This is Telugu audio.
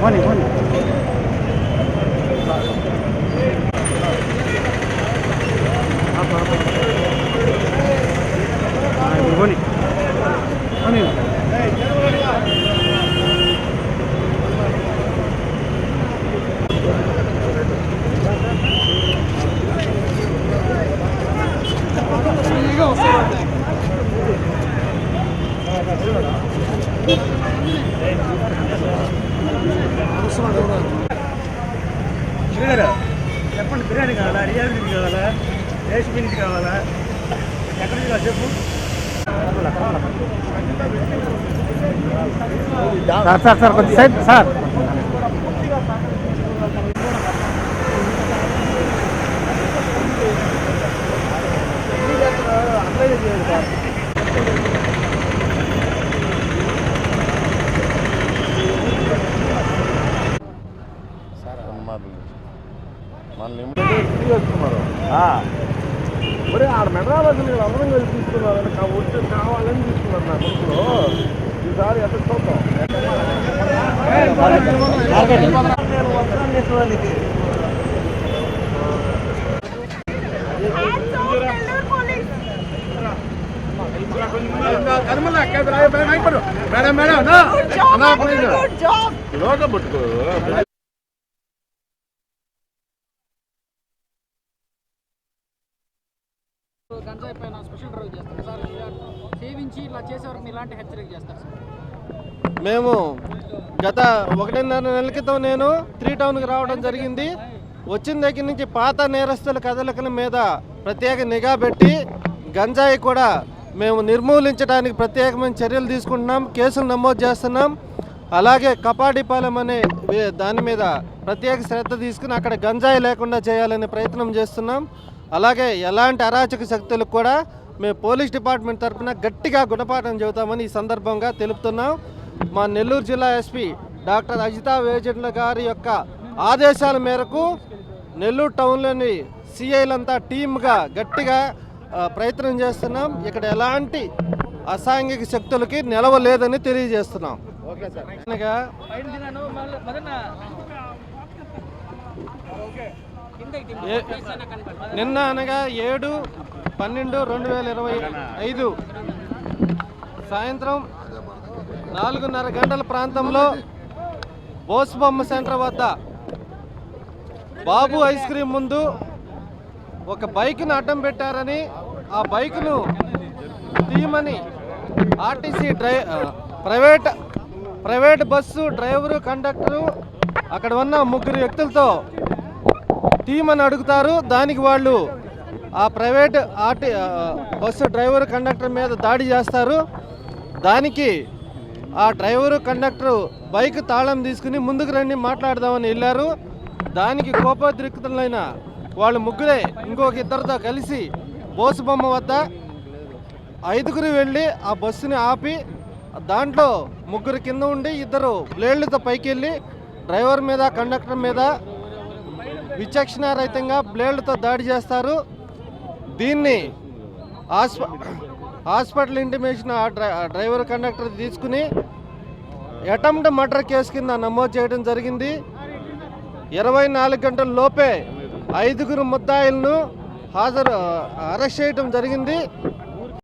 పోనీ పోనీ ఆ, చెప్పండి బిర్యానీ కావాలా రియాల్ బిర్యానీ కావాలా రేష్ బిర్యానీ కావాలా ఎక్కడ నుంచి కావాలి చెప్పు సార్ సార్ సార్ కొంచెం సైడ్ సార్ చేస్తున్నారు మరి ఆడ మెడ్రాబాద్ మీరు అందరం కలిసి తీసుకున్నారు? అంటే కా- వచ్చి కావాలని తీసుకున్నారు నా కొడుకులో. ఈసారి ఎక్కడ చూద్దాం! మేడం మేడం నా Good గంజాయి పైన స్పెషల్ డ్రైవ్ చేస్తారు. సార్ సేవించి ఇలా చేసేవారు ఇలాంటి హెచ్చరిక చేస్తారు సార్. మేము గత ఒకటిన్నర నెలల క్రితం నేను త్రీ టౌన్కి రావడం జరిగింది. వచ్చిన దగ్గర నుంచి పాత నేరస్తుల కదలికల మీద ప్రత్యేక నిఘా పెట్టి గంజాయి కూడా మేము నిర్మూలించడానికి ప్రత్యేకమైన చర్యలు తీసుకుంటున్నాం. కేసులు నమోదు చేస్తున్నాం. అలాగే కపాడిపాలెం అనే దాని మీద ప్రత్యేక శ్రద్ధ తీసుకుని అక్కడ గంజాయి లేకుండా చేయాలనే ప్రయత్నం చేస్తున్నాం. అలాగే ఎలాంటి అరాచక శక్తులకు కూడా మేము పోలీస్ డిపార్ట్మెంట్ తరఫున గట్టిగా గుణపాఠం చెబుతామని ఈ సందర్భంగా తెలుపుతున్నాం. మా నెల్లూరు జిల్లా ఎస్పీ డాక్టర్ అజితా వేజెండ్ల గారి యొక్క ఆదేశాల మేరకు నెల్లూరు టౌన్లోని సిఐలంతా టీమ్గా గట్టిగా ప్రయత్నం చేస్తున్నాం. ఇక్కడ ఎలాంటి అసాంఘిక శక్తులకి నిలవలేదని తెలియజేస్తున్నాం. అనగా ఏ- నిన్న అనగా ఏడు పన్నెండు రెండు వేల ఇరవై ఐదు సాయంత్రం నాలుగున్నర గంటల ప్రాంతంలో బోసుబొమ్మ సెంటర్ వద్ద బాబు ఐస్ క్రీమ్ ముందు ఒక బైక్ను అడ్డం పెట్టారని ఆ బైక్ను తీయమని RTC dry private private bus driver conductor అక్కడ ఉన్న ముగ్గురు వ్యక్తులతో తీయమని అడుగుతారు. దానికి వాళ్ళు ఆ ప్రైవేట్ ఆర్టీ ఆ, బస్సు డ్రైవర్ కండక్టర్ మీద దాడి చేస్తారు. దానికి ఆ డ్రైవరు కండక్టరు బైక్ తాళం తీసుకుని ముందుకు రండి మాట్లాడదామని వెళ్ళారు. దానికి కోపోద్రిక్తులైన వాళ్ళు ముగ్గురే ఇంకొక ఇద్దరితో కలిసి బోసుబొమ్మ వద్ద ఐదుగురు వెళ్ళి ఆ బస్సుని ఆపి దాంట్లో ముగ్గురు కింద ఉండి ఇద్దరు బ్లేడ్లతో పైకి వెళ్ళి డ్రైవర్ మీద కండక్టర్ మీద విచక్షణారహితంగా బ్లేడ్లతో దాడి చేస్తారు. దీన్ని హాస్ప హాస్పిటల్ ఇంటిమేషన్ ఆ డ్రై డ్రైవర్ కండక్టర్ తీసుకుని అటెంప్ట్ మర్డర్ కేసు కింద నమోదు చేయడం జరిగింది. ఇరవై నాలుగు గంటల లోపే ఐదుగురు ముద్దాయిలను హాజరు అరెస్ట్ చేయడం జరిగింది.